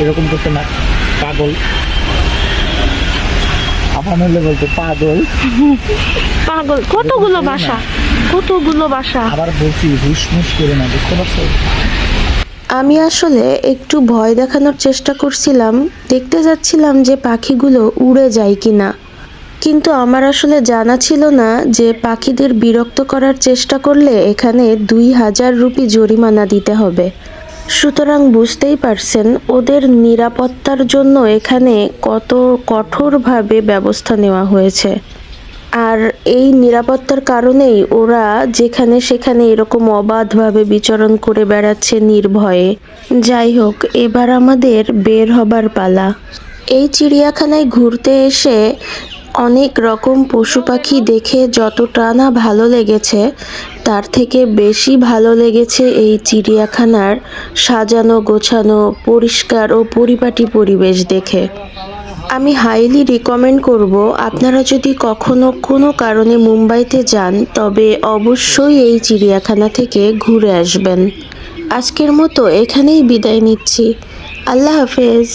এরকম করতে না পাগল। আবার হলে বলতো পাগল। পাগল কতগুলো বাসা? কতগুলো বাসা? আবার বলছি করে না বুঝতে পারছ? আমি আসলে একটু ভয় দেখানোর চেষ্টা করছিলাম দেখতে যাচ্ছিলাম যে পাখিগুলো উড়ে যায় কিনা। কিন্তু আমার আসলে জানা ছিল না যে পাখিদের বিরক্ত করার চেষ্টা করলে এখানে দুই হাজার রুপি জরিমানা দিতে হবে। সুতরাং বুঝতেই পারছেন, ওদের নিরাপত্তার জন্য এখানে কত কঠোরভাবে ব্যবস্থা নেওয়া হয়েছে। আর এই নিরাপত্তার কারণেই ওরা যেখানে সেখানে এরকম অবাধভাবে বিচরণ করে বেড়াচ্ছে নির্ভয়ে। যাই হোক, এবার আমাদের বের হবার পালা। এই চিড়িয়াখানায় ঘুরতে এসে অনেক রকম পশু পাখি দেখে যতটা না ভালো লেগেছে, তার থেকে বেশি ভালো লেগেছে এই চিড়িয়াখানার সাজানো, গোছানো, পরিষ্কার ও পরিপাটি পরিবেশ দেখে। আমি হাইলি রিকমেন্ড করব, আপনারা যদি কখনো কোনো কারণে মুম্বাইতে যান, তবে অবশ্যই এই চিড়িয়াখানা থেকে ঘুরে আসবেন। আজকের মতো এখানেই বিদায় নিচ্ছি। আল্লাহ হাফেজ।